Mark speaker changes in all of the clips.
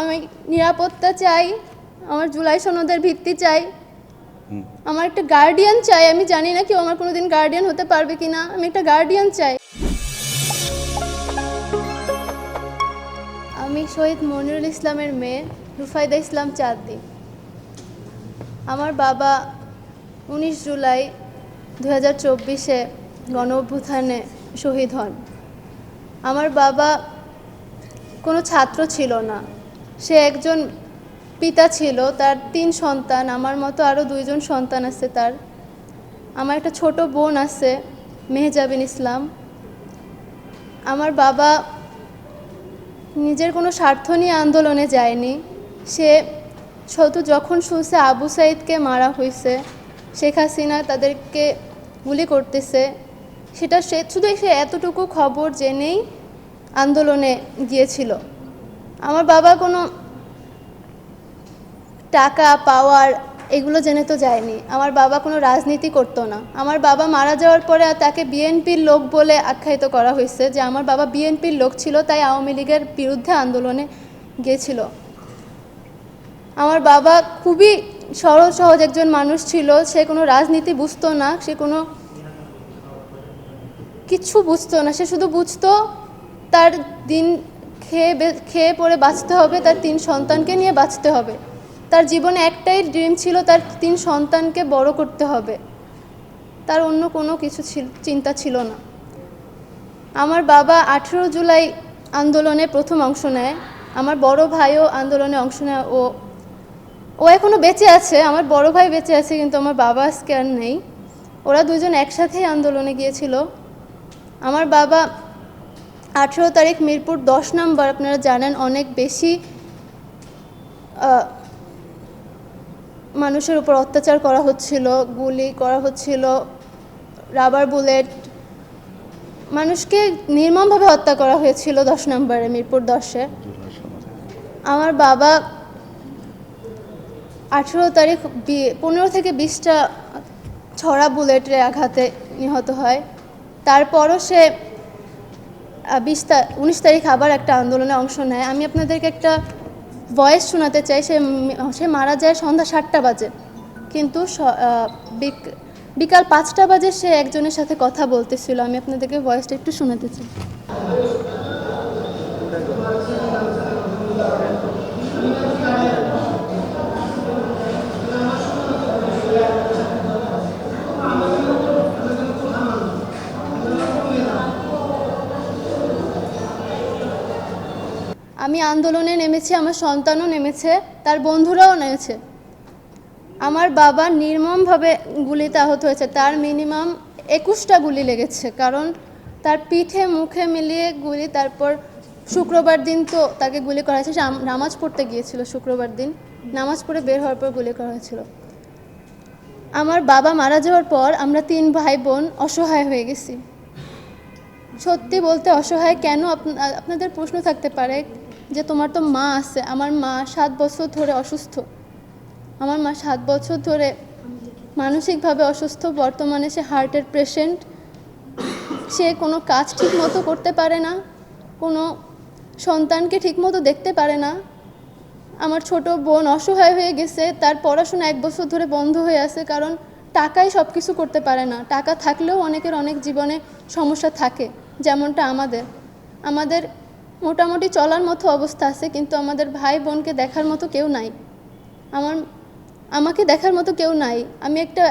Speaker 1: আমি নিরাপত্তা চাই আমার জুলাই সনদের ভিত্তি চাই। আমার একটা গার্ডিয়ান চাই আমি জানি না কেউ আমার কোনোদিন গার্ডিয়ান হতে পারবে কিনা আমি একটা গার্ডিয়ান চাই। আমি শহীদ মনিরুল ইসলামের মেয়ে রুফাইদা ইসলাম চাঁদদি আমার বাবা উনিশ জুলাই দু হাজার চব্বিশে গণ অভ্যুত্থানে শহীদ হন। আমার বাবা কোনো ছাত্র ছিল না। সে একজন পিতা ছিল, তার তিন সন্তান, আমার মতো আরও দুইজন সন্তান আছে তার। আমার একটা ছোট বোন আছে, মেহজাবিন ইসলাম। আমার বাবা নিজের কোনো স্বার্থ নিয়ে আন্দোলনে যায়নি। সে শুধু যখন শুনছে আবু সাইদকে মারা হয়েছে, শেখ হাসিনা তাদেরকে গুলি করতেছে, সেটা সে শুধু সে এতটুকু খবর জেনেই আন্দোলনে গিয়েছিল। আমার বাবা কোনো টাকা পাওয়ার এগুলো জেনে তো যায়নি। আমার বাবা কোনো রাজনীতি করতো না। আমার বাবা মারা যাওয়ার পরে তাকে বিএনপির লোক বলে আখ্যায়িত করা হয়েছে যে আমার বাবা বিএনপির লোক ছিল, তাই আওয়ামী লীগের বিরুদ্ধে আন্দোলনে গিয়েছিল। আমার বাবা খুবই সরল, সহজ একজন মানুষ ছিল। সে কোনো রাজনীতি বুঝতো না, সে কোনো কিচ্ছু বুঝতো না। সে শুধু বুঝতো তার দিন খেয়ে খেয়ে পরে বাঁচতে হবে, তার তিন সন্তানকে নিয়ে বাঁচতে হবে। তার জীবনে একটাই ড্রিম ছিল তার তিন সন্তানকে বড় করতে হবে। তার অন্য কোনো কিছু চিন্তা ছিল না। আমার বাবা আঠেরো জুলাই আন্দোলনে প্রথম অংশ নেয়, আমার বড় ভাইও আন্দোলনে অংশ নেয়, ও ও এখনও বেঁচে আছে, আমার বড় ভাই বেঁচে আছে, কিন্তু আমার বাবা আজকে আর নেই। ওরা দুজন একসাথেই আন্দোলনে গিয়েছিল। আমার বাবা আঠেরো তারিখ মিরপুর দশ নম্বর, আপনারা জানেন অনেক বেশি মানুষের উপর অত্যাচার করা হচ্ছিল, গুলি করা হচ্ছিল, রাবার বুলেট, মানুষকে নির্মমভাবে হত্যা করা হয়েছিল দশ নম্বরে মিরপুর দশে। আমার বাবা আঠেরো তারিখ পনেরো থেকে বিশটা ছড়া বুলেটের আঘাতে নিহত হয়। তারপরও সে বিশ উনিশ তারিখ আবার একটা আন্দোলনে অংশ নেয়। আমি আপনাদেরকে একটা ভয়েস শোনাতে চাই, সে সে মারা যায় সন্ধ্যা সাতটা বাজে। কিন্তু বিকাল পাঁচটা বাজে সে একজনের সাথে কথা বলতেছিল। আমি আপনাদেরকে ভয়েসটা একটু শোনাতে চাই। আমি আন্দোলনে নেমেছি, আমার সন্তানও নেমেছে, তার বন্ধুরাও নেমেছে। আমার বাবা নির্মমভাবে গুলিতে আহত হয়েছে। তার মিনিমাম একুশটা গুলি লেগেছে, কারণ তার পিঠে, মুখে মিলিয়ে গুলি, তারপর শুক্রবার দিন তো তাকে গুলি করা হয়েছে। নামাজ পড়তে গিয়েছিল শুক্রবার দিন। নামাজ পড়ে বের হওয়ার পর গুলি করা হয়েছিল। আমার বাবা মারা যাওয়ার পর আমরা তিন ভাই বোন অসহায় হয়ে গেছি। সত্যি বলতে অসহায় কেন? আপনাদের প্রশ্ন থাকতে পারে যে তোমার তো মা আছে, আমার মা সাত বছর ধরে অসুস্থ। আমার মা সাত বছর ধরে মানসিকভাবে অসুস্থ, বর্তমানে সে হার্টের পেশেন্ট সে কোনো কাজ ঠিক মতো করতে পারে না, কোনো সন্তানকে ঠিকমতো দেখতে পারে না। আমার ছোট বোন অসহায় হয়ে গেছে, তার পড়াশোনা এক বছর ধরে বন্ধ হয়ে আছে, কারণ টাকাই সব কিছু করতে পারে না। টাকা থাকলেও অনেকের অনেক জীবনে সমস্যা থাকে, যেমনটা আমাদের। আমাদের মোটামুটি চলার মতো অবস্থা আছে, কিন্তু আমাদের ভাই বোনকে দেখার মতো কেউ নাই। আমার, আমাকে দেখার মতো কেউ নাই। আমি একটা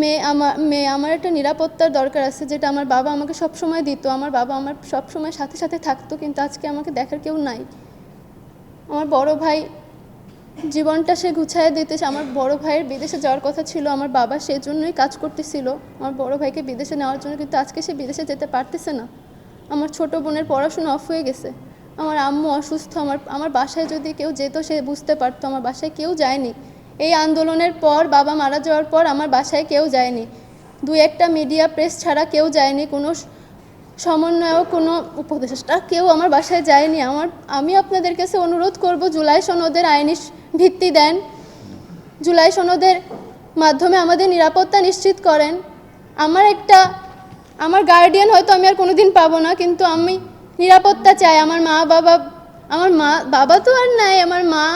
Speaker 1: মেয়ে, আমার মেয়ে, আমার একটা নিরাপত্তার দরকার আছে, যেটা আমার বাবা আমাকে সব সময় দিত। আমার বাবা আমার সব সময় সাথে সাথে থাকতো, কিন্তু আজকে আমাকে দেখার কেউ নাই। আমার বড় ভাই জীবনটা সে গুছায় দিতেছে আমার বড় ভাইয়ের বিদেশে যাওয়ার কথা ছিল, আমার বাবা সেজন্যই কাজ করতেছিল। আমার বড় ভাইকে বিদেশে নেওয়ার জন্য, কিন্তু আজকে সে বিদেশে যেতে পারতেছে না। আমার ছোট বোনের পড়াশোনা অফ হয়ে গেছে। আমার আম্মু অসুস্থ, আমার আমার বাসায় যদি কেউ যেত সে বুঝতে পারতো, আমার বাসায় কেউ যায়নি। এই আন্দোলনের পর, বাবা মারা যাওয়ার পর আমার বাসায় কেউ যায়নি। দু একটা মিডিয়া প্রেস ছাড়া কেউ যায়নি, কোনো সমন্বয়ক, কোনো উপদেষ্টা, কেউ আমার বাসায় যায়নি। আমার, আমি আপনাদের কাছে অনুরোধ করব, জুলাই সনদের আইনি ভিত্তি দেন। জুলাই সনদের মাধ্যমে আমাদের নিরাপত্তা নিশ্চিত করেন। আমার একটা আমার গার্ডিয়ান হয়তো আমি আর কোনোদিন পাবো না কিন্তু আমি নিরাপত্তা চাই। আমার মা বাবা আমার মা বাবা তো আর নাই আমার মা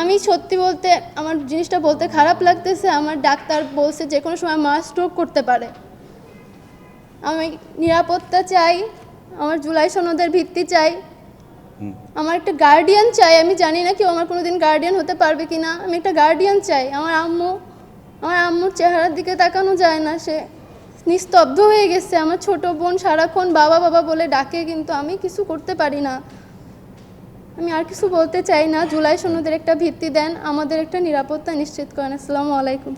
Speaker 1: আমি সত্যি বলতে আমার জিনিসটা বলতে খারাপ লাগতেছে। আমার ডাক্তার বলছে যে কোনো সময় মা স্ট্রোক করতে পারে। আমি নিরাপত্তা চাই আমার জুলাই সনদের ভিত্তি চাই। আমার একটা গার্ডিয়ান চাই। আমি জানি না কেউ আমার কোনোদিন গার্ডিয়ান হতে পারবে কি না আমি একটা গার্ডিয়ান চাই। আমার আম্মু আমার আম্মুর চেহারার দিকে তাকানো যায় না। সে নিস্তব্ধ হয়ে গেছে। আমার ছোট বোন সারাক্ষণ বাবা বাবা বলে ডাকে, কিন্তু আমি কিছু করতে পারি না। আমি আর কিছু বলতে চাই না। জুলাই সৈন্যদের একটা ভিত্তি দেন। আমাদের একটা নিরাপত্তা নিশ্চিত করেন। আসসালামু আলাইকুম।